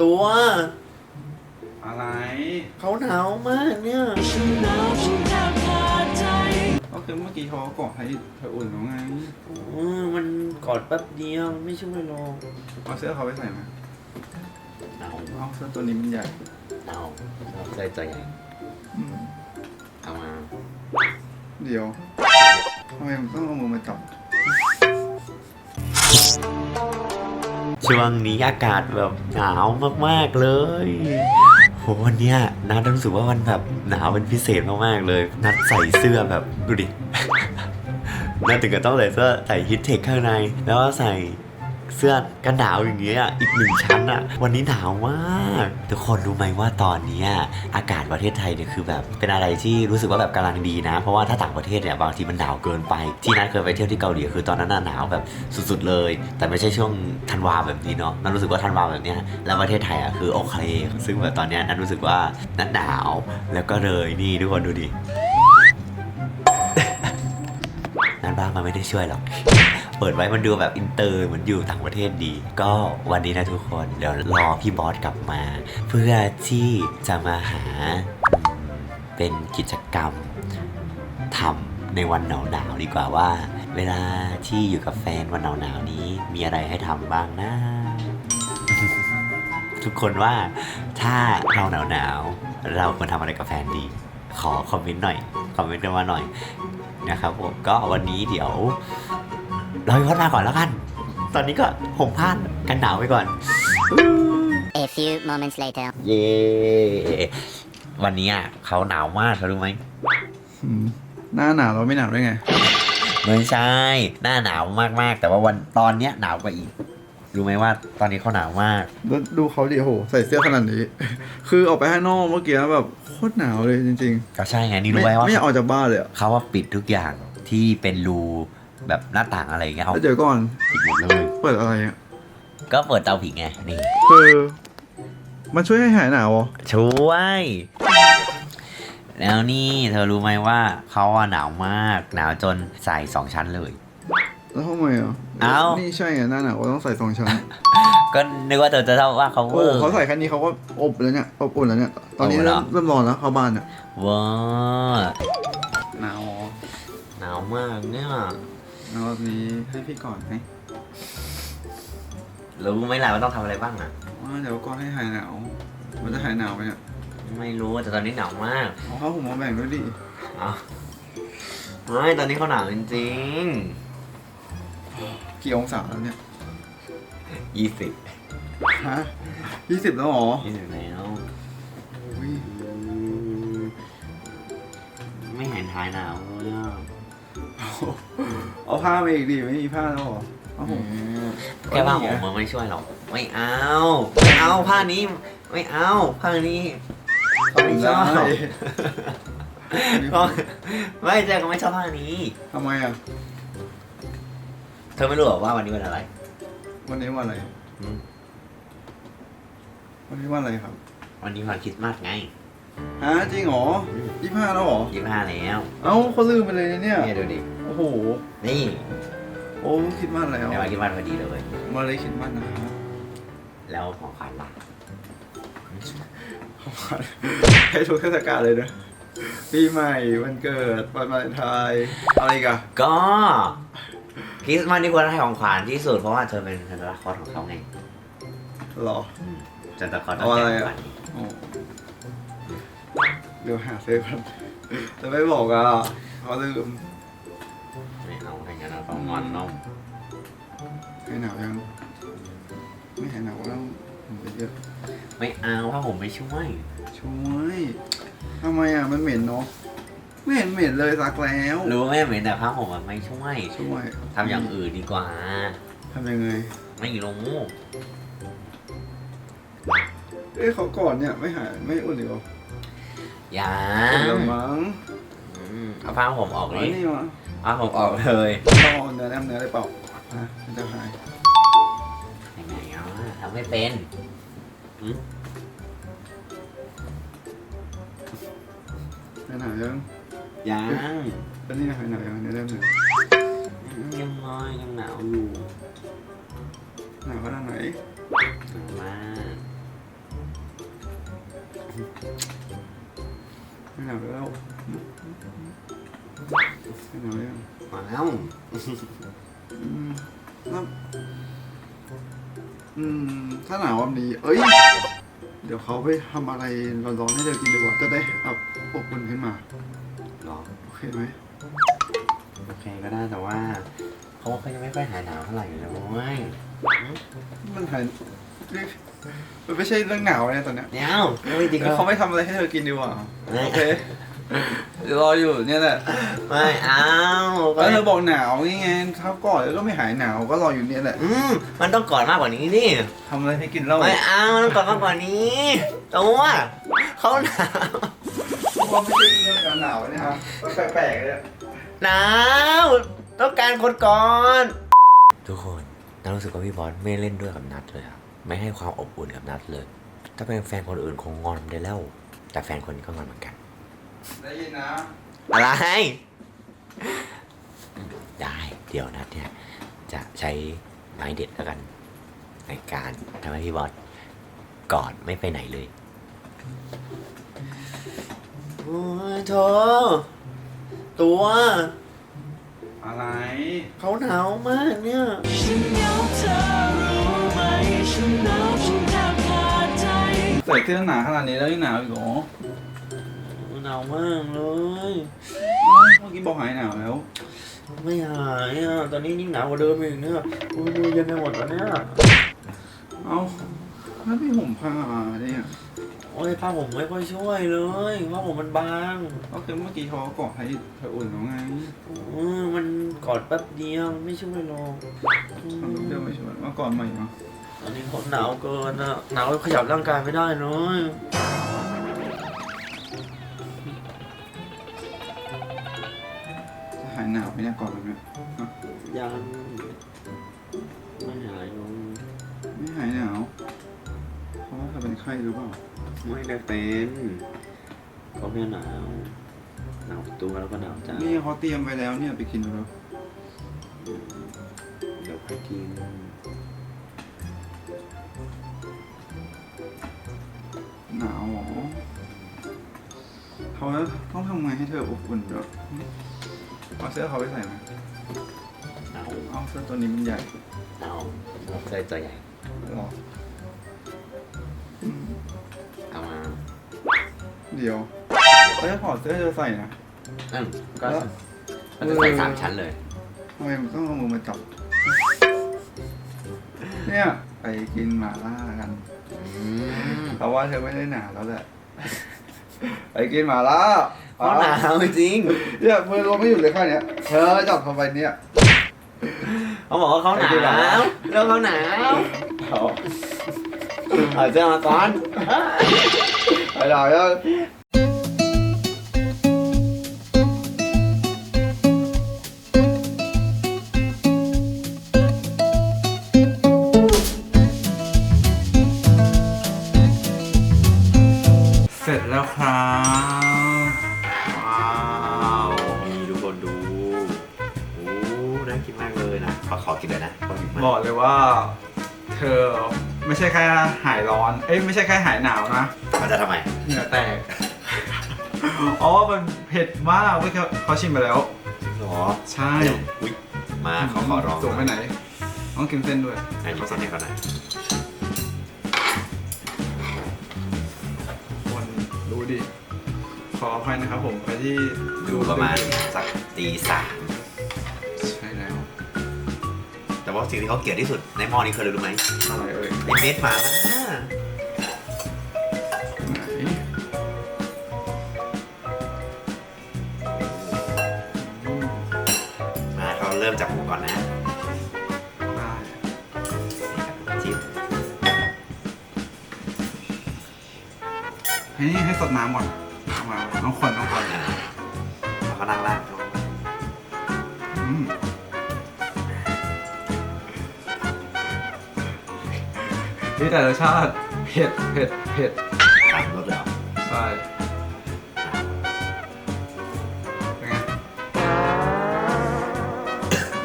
ตัว อะไร เขาหนาวมากเนี่ย ก็คือเมื่อกี้เขาก็กอดให้เธออุ่นแล้วไงเออมันกอดแป๊บเดียวไม่ช่วยหรอกเอาเสื้อเขาไปใส่ไหมหนาวเอาเสื้อตัวนี้มันใหญ่หนาวใจใจใหญ่อืมเอามาเดี๋ยวทำไมมันต้องเอามือมาจับ ช่วงนี้อากาศแบบหนาวมากๆเลยโหวันเนี้ยนัดรู้สึกว่ามันแบบหนาวเป็นพิเศษมากๆเลย นัดใส่เสื้อแบบดูดินัดถึงกับต้องใส่เสื้อใส่ฮิตเทคข้างใน แล้วก็ใส่ เสื้อกันหนาวอย่างเงี้ยอีกหนึ่งชั้นอะวันนี้หนาวมากทุกคนรู้ไหมว่าตอนนี้อากาศประเทศไทยเนี่ยคือแบบเป็นอะไรที่รู้สึกว่าแบบกำลังดีนะ เพราะว่าถ้าต่างประเทศเนี่ยบางทีมันหนาวเกินไป ที่นัดเคยไปเที่ยวที่เกาหลีคือตอนนั้นหนาวแบบสุดๆเลย แต่ไม่ใช่ช่วงธันวาแบบนี้เนาะนัดรู้สึกว่าธันวาแบบเนี้ยแล้วประเทศไทยอะคือโอเค ซึ่งแบบตอนนี้นัดรู้สึกว่านัดหนาวแล้วก็เลยนี่ทุกคนดูดินัดบ้างมันไม่ได้ช่วยหรอก เปิดไว้มันดูแบบอินเตอร์เหมือนอยู่ต่างประเทศดี ก็วันนี้นะทุกคนเดี๋ยวรอพี่บอสกลับมา เพื่อที่จะมาหาเป็นกิจกรรมทำในวันหนาวๆดีกว่าว่า เวลาที่อยู่กับแฟนวันหนาวๆนี้มีอะไรให้ทำบ้างนะ ทุกคนว่าถ้าเราหนาวๆเราควรทำอะไรกับแฟนดี ขอคอมเมนต์หน่อยคอมเมนต์กันมาหน่อยนะครับผมก็วันนี้เดี๋ยว เราไปพัดมาก่อนแล้วกัน ตอนนี้ก็ห่มผ้ากันหนาวไปก่อน A few moments later. เย้วันนี้อะเขาหนาวมากเขารู้ไหม อืมหน้าหนาวเราไม่หนาวได้ไง ไม่ใช่ หน้าหนาวมากๆ แต่ว่าวันตอนเนี้ยหนาวกว่าอีก รู้ไหมว่าตอนนี้เขาหนาวมาก แล้วดูเขาดิโหใส่เสื้อขนาดนี้ คือออกไปข้างนอกเมื่อกี้แบบโคตรหนาวเลยจริงก็ใช่ไงๆนี่ไม่รู้ไหมว่าไม่อยากออกจากบ้านเลยอะเขาว่าปิดทุกอย่างที่เป็นรู แบบหน้าต่างอะไรอย่างเงี้ยเอาแล้วเดี๋ยวก่อนปิดหมดเลย เปิดอะไรอะก็เปิดเตาผิงไงนี่คือมันช่วยให้หายหนาวเหรอช่วย แล้วนี่เธอรู้ไหมว่าเขาอะหนาวมากหนาวจนใส่สองชั้นเลย แล้วทำไมอะเอ้า นี่ใช่ไงหน้าหนาวก็ต้องใส่สองชั้นก็นึกว่าเธอจะเล่าว่าเขาเวโอ้อร์ เขาใส่แค่นี้เขาก็อบแล้วเนี่ยอบอุ่นแล้วเนี่ยตอนนี้อบแล้วเริ่มเริ่มร้อนแล้วเข้าบ้านอะเว้าหนาวหนาวมากเนี่ย หนาวแบบนี้ให้พี่ก่อนไหมรู้ไหมล่ะว่าต้องทำอะไรบ้างอะ ว่าเดี๋ยวก่อนให้หายหนาวมันจะหายหนาวไหมเนี่ยไม่รู้แต่ตอนนี้หนาวมากเอาผ้าห่มมาแบ่งด้วยดิเอาไม่ตอนนี้เขาหนาวจริงกี่องศาแล้วเนี่ยๆยี่สิบฮะยี่สิบแล้วเหรอยี่สิบแล้ว อุ้ยไม่เห็นทายหนาวเลยอะ เอาผ้ามาอีกดิไม่มีผ้าแล้วเหรอเอาผม แค่ผ้าห่มมันไม่ช่วยหรอกไม่เอาไม่เอาผ้านี้ไม่เอาผ้านี้เขาไม่ชอบได้ ก็ไม่ใช่เขาไม่ชอบผ้านี้ ทำไมอะ เธอไม่รู้หรอว่าวันนี้วันอะไร วันนี้วันอะไร อืม วันนี้วันอะไรครับ วันนี้วันคริสต์มาสไงฮะจริงเหรอยี่ห้าแล้วเหรอ ยี่ห้าแล้วเอ้าเขาลืมไปเลยนะเนี่ยเนี่ยดูดิโอ้โหนี่โอ้คิดมากแล้วในวันคริสต์มาสพอดีเลยมาเลยคิดมากนะครับแล้วของขวัญล่ะให้ทุกเทศกาลเลยนะปีใหม่วันเกิดวันวาเลนไทน์อะไรอีกันก็คริสต์มาสนี่ควรให้ของขวัญที่สุดเพราะว่าเธอเป็นซันตาคลอสของเขาไงหรอซันตาคลอสต้องเอาแจอะไรกอะขวัญโอ้เดี๋ยวหาซื้อกันแต่ไม่บอกอะเขาลืมไม่เอา ให้งั้นเราต้องงอนน้องให้หนาวยัง ไม่ให้หนาวก็ต้องผมไปเยอะไม่เอาผ้าห่มไม่ช่วย ช่วยทำไมอะมันเหม็นเนาะไม่เห็นเหม็นเลยซักแล้วรู้ไหมเหมือนแต่ผ้าห่มมันไม่ช่วยช่วยทำอย่างอื่นดีกว่า ทำยังไง ไม่รู้เอ้ยเขาก่อนเนี่ยไม่หายไม่อุ่นอีกเหรออย่าอุ่นแล้วมั้งอืม เอาผ้าห่มออกเอาเลยนี่มาเอาห่มออกเลยต้องเอาเนื้อแนมเนื้อได้เปล่าฮะมันจะหายยังไงอะทำไม่เป็นหายหนาวยังยังแล้วนี่หายหนาวยังเนื้อแนมเนื้อยังน้อยยังหนาวอยู่หนาวขนาดไหนหนาวมากไม่ หนาวแล้วไม่หนาวแล้วมาแล้วอืมถ้าอืมถ้าหนาววันนี้ เอ้ย เดี๋ยวเขาไปทำอะไรร้อนๆให้เธอกินดีกว่าจะได้แบบอบอุ่นขึ้นมาหรอโอเคไหมโอเคก็ได้แต่ว่าเขาว่าเขายังไม่ค่อยหายหนาวเท่าไหร่เลยเว้ยมันหาย มันไม่ใช่เรื่องหนาวเนี่ยตอนเนี้ยเดี๋ยวไม่จริงเดี๋ยวเขาเขาไม่ทำอะไรให้เธอกินดีกว่าไม่โอเคเดี๋ยวรออยู่เนี่ยแหละไม่เอาแล้วเธอบอกหนาวนี่ไงถ้าก่อนแล้วก็ไม่หายหนาวก็รออยู่เนี่ยแหละอืมมันต้องกอดมากกว่านี้นี่ทำอะไรให้กินเล่าไม่เอามันต้องกอดมากกว่านี้ตัวเขาหนาวว่าไม่ใช่เรื่องหนาวเนี่ยฮะแปลกๆเลยหนาวต้องการคนก่อน ทุกคนน่ารู้สึกว่าพี่บอสไม่เล่นด้วยกับนัดเลยครับ ไม่ให้ความอบอุ่นกับนัดเลย ถ้าเป็นแฟนคนอื่นคงงอนได้แล้ว แต่แฟนคนนี้ก็งอนเหมือนกัน ได้ยินนะ อะไร ได้เดี๋ยวนัดเนี่ย จะใช้ไม้เด็ดแล้วกัน ในการทำให้พี่บอสกอดไม่ไปไหนเลยโอ้ยเธอตัว อะไร เขาหนาวมากเนี่ย ฉันเหงาเธอ ใส่เสื้อหนาขนาดนี้แล้วยังหนาวอีกเหรอหนาวมากเลย เอ้าเมื่อกี้บอกหายหนาวแล้ว ไม่หายอะ ตอนนี้ยิ่งหนาวกว่าเดิมอีกเนี่ยโอ้ยมือเย็นไปหมดแล้วเนี่ยเอ้าแล้วพี่ห่มผ้าเนี่ยโอ้ยผ้าผมไม่ค่อยช่วยเลยผ้าผมมันบางก็คือเมื่อกี้เขาก็กอดให้เธออุ่นแล้วไงเออมันกอดแป๊บเดียวไม่ช่วยหรอกอืมเดี๋ยวไม่ชวนมาก่อนใหม่มา ตอนนี้ผมหนาวเกินอะหนาวขยับร่างกายไม่ได้เลยจะหายหนาวไหมเนี่ยก่อนแบบเนี้ยฮะยังไม่หายเลยไม่หายหนาวเพราะว่าเธอเป็นไข้หรือเปล่าไม่ได้เป็นเขาแค่หนาวหนาวตัวแล้วก็หนาวใจนี่เขาเตรียมไว้แล้วเนี่ยไปกินแล้วเดี๋ยวไปกินหน เขาต้องทำไงให้เธออบอุ่นเดี๋ยวเอาเสื้อเขาไปใส่ไหมหนาวเอาเสื้อตัวนี้มันใหญ่หนาวเราเคยตัวใหญ่หรออืมเอามา เดี๋ยวเขาจะถอดเสื้อเธอใส่นะอืมก็แล้วมันจะใส่สามชั้นเลยทำไมมันต้องเอามือมาจับ เนี่ย ไปกินหม่าล่ากันอืมเพราะว่าเธอไม่ได้หนาวแล้วแหละ ไปกินหม่าล่าเขาหนาวจริงเนี่ยมือเราไม่อยู่เลยแค่เนี้ยเธอจับเข้าไปเนี่ยเขาบอกว่าเขาหนาไปกินหมาล่าวแล้วเขาหนาวเอาเอาเสื้อมาก่อนไปหนาวยังเส เลยว่าเธอไม่ใช่แค่หายร้อน เอ้ยไม่ใช่แค่หายหนาวนะ มันจะทำไม เหงื่อแตก อ๋อ มันเผ็ดมากเว้ยเขาเขาชิมไปแล้ว หรอใช่อุ๊ยมาเขาขอร้องสูงไปไหน ต้องกินเส้นด้วยไหนขอเส้นให้เขาหน่อยคนดูดิ ขออภัยนะครับผมไปที่ดูประมาณสักตีสาม ว่าสิ่งที่เขาเกลียดที่สุดในหม้อนี้คืออะไรรู้ไหมอะไรเอ่ยไอเม็ดหมาล่าไหนมาเขาเริ่มจากหมูก่อนนะได้จิ้มให้นี่ให้สดน้ำก่อนเอามาน้องคนน้องคนอ่าแล้วก็นั่งล่าง นี่แต่รสชาติเผ็ดเผ็ดเผ็ดตามรสเลยเหรอใช่เป็นไง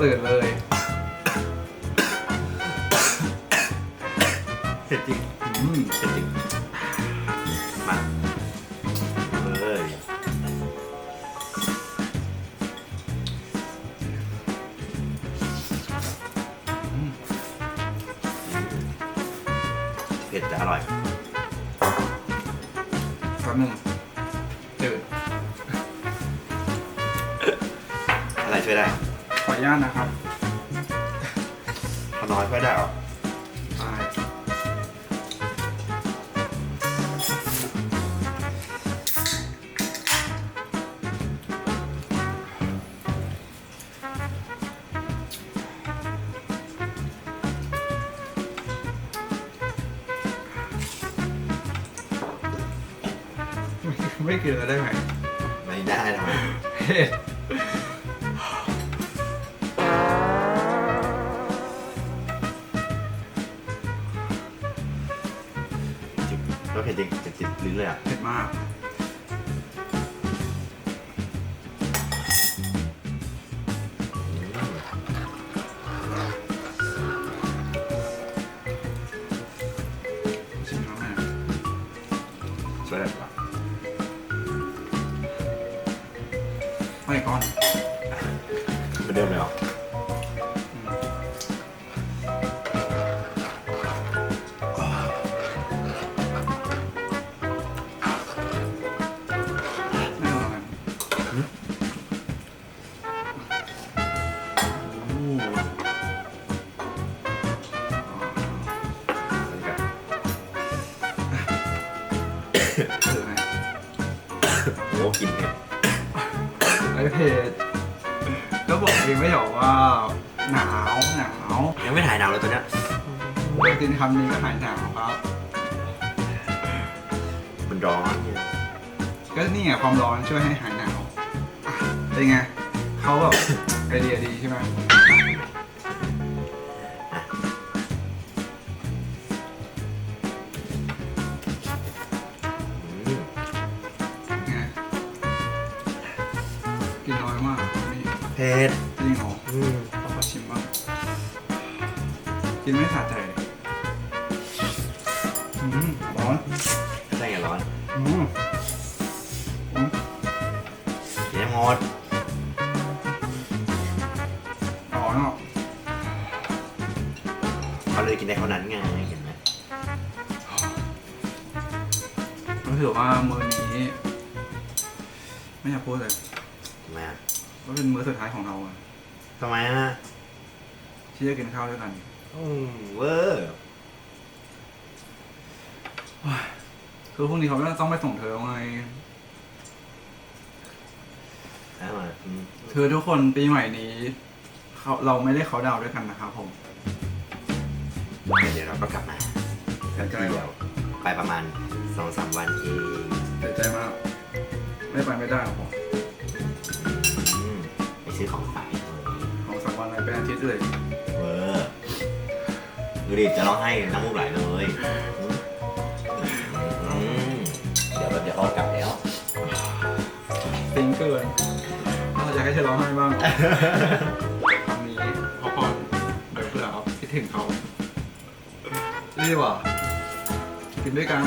ตื่นเลยเผ็ดจริงอืม เผ็ดจริง เผ็ดแต่อร่อยแป๊บนึงจืดอะไรช่วยได้ ขออนุญาตนะครับ พอน้อยช่วยได้เหรอ ไม่กินแล้วได้ไหมไม่ได้ทำไมเผ็ดจิบก็เผ็ดจริงจิบจิบลิ้นเลยอะ เผ็ดมาก ชิมน้ำหน่อยช่วยได้ปะ ไม่ก้อนเหมื จก็บอกเองไม่หรอว่า หนาวหนาวยังไม่ถ่ายหนาวเลยตัวเนี้ยโดยตินคำนี้ก็หายหนาวครับ มันร้อนเนี่ยก็นี่ไงความร้อนช่วยให้หายหนาวอะเป็นไงเขาแบบ ไอเดียดีใช่ไหม เผ็ดจริงเหรออืมเอาขอชิมบ้างกินไม่ขาดใจเลยอืมร้อนใช่ไงร้อนอืมอืมกินให้หมดร้อนอะเขาเลยกินได้เท่านั้นไงเห็นไหมรู้สึกว่ามื้อนี้ ไม่อยากพูดเลยทำไมอะ ว่าเป็นมื้อสุดท้ายของเราอะทำไมอะที่จะกินข้าวด้วยกันอืมเวอร์คือพรุ่งนี้เขาต้องไปส่งเธอไงเอามาอืมคือทุกคนปีใหม่นี้เขาเราไม่ได้เขาน์ดาวน์ด้วยกันนะครับผม เดี๋ยวเราก็กลับมาเสียใจทีเดีว่ะยวไปประมาณสองสามวันเอง เสียใจมาก ไม่ไปไม่ได้หรอกผมอืม ไปซื้อของฝากให้เธอของสามวันอะไรเป็นอาทิตย์เลยเวอร์ดูดิจะร้องไห้น้ำมูกไหลเลยอืมเดี๋ยวแบบเดี๋ยวเขากลับแล้วซิงเกินเราจะให้เธอร้องไห้บ้างครั้งนี้พอก่อนเดี๋ยวเผื่อเขาคิดถึงเขานี่ว่ะกินด้วยกัน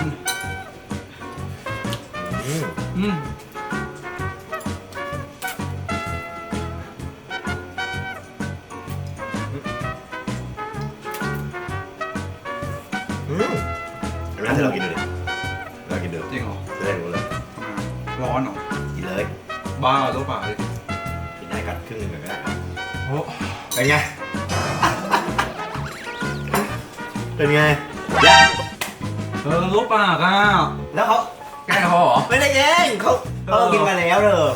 อืม บ้าเหรอตัวเปล่าเลยกินได้กัดครึ่งหนึงก็ได้โอ้เป็นไง เป็นไง เออลูกปากอะแล้วเขาแกล้งเขาเหรอ ไม่ได้แย่งเขาเขากินมาแล้วเถอะ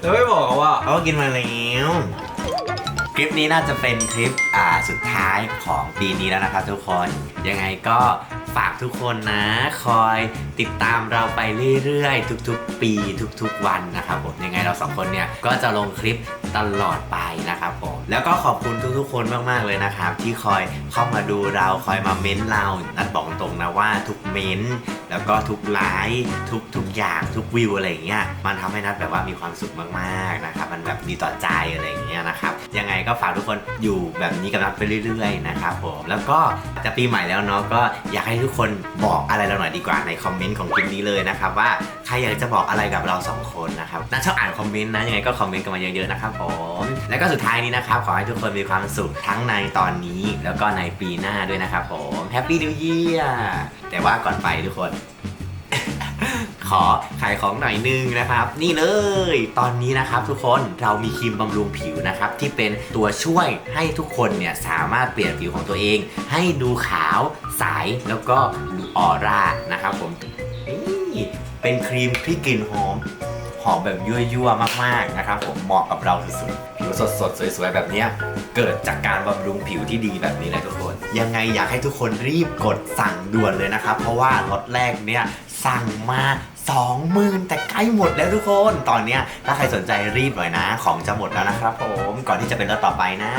แล้วไม่บอกเขาว่า เขากินมาแล้วคลิปนี้น่าจะเป็นคลิปอ่าสุดท้ายของปีนี้แล้วนะครับทุกคน ยังไงก็ ฝากทุกคนนะ คอยติดตามเราไปเรื่อยๆ ทุกๆ ปีทุกๆ วันนะครับผมยังไงเราสองคนเนี่ยก็จะลงคลิป ตลอดไปนะครับผม แล้วก็ขอบคุณทุกๆคนมากๆเลยนะครับ ที่คอยเข้ามาดูเราคอยมาเม้นเรานัดบอกตรงนะว่าทุกเม้นแล้วก็ทุกไลค์ทุกทุกอย่างทุกวิวอะไรอย่างเงี้ยมันทำให้นัดแบบว่ามีความสุขมากๆนะครับมันแบบดีต่อใจอะไรอย่างเงี้ยนะครับยังไงก็ฝากทุกคนอยู่แบบนี้กับนัดไปเรื่อยๆนะครับผมแล้วก็จะปีใหม่แล้วเนาะก็อยากให้ทุกคนบอกอะไรเราหน่อยดีกว่าในคอมเมนต์ของคลิปนี้เลยนะครับว่าใครอยากจะบอกอะไรกับเราสองคนนะครับนัดชอบอ่านคอมเมนต์นะยังไงก็คอมเมนต์กันมาเยอะๆนะครับผมแล้วก็สุดท้ายนี้นะครับ ขอให้ทุกคนมีความสุขทั้งในตอนนี้ แล้วก็ในปีหน้าด้วยนะครับผมแฮปปี้นิว e ย r แต่ว่าก่อนไปทุกคน ขอขายของหน่อยนึงนะครับ นี่เลย ตอนนี้นะครับทุกคนเรามีครีมบำรุงผิวนะครับ ที่เป็นตัวช่วยให้ทุกคนเนี่ยสามารถเปลี่ยนผิวของตัวเอง ให้ดูขาวใสแล้วก็ดูออร่านะครับผมนี่เป็นครีมที่กลิ่นหอม อมแบบยั่วๆมากๆนะครับผมเหมาะกับเราสุดๆผิวสดๆ สวยๆ แบบนี้เกิดจากการบำรุงผิวที่ดีแบบนี้เลยทุกคน ยังไงอยากให้ทุกคนรีบกดสั่งด่วนเลยนะครับ เพราะว่าล็อตแรกเนี่ยสั่งมา20,000 แต่ใกล้หมดแล้วทุกคน ตอนนี้ถ้าใครสนใจรีบหน่อยนะ ของจะหมดแล้วนะครับผม ก่อนที่จะเป็นล็อตต่อไปนะ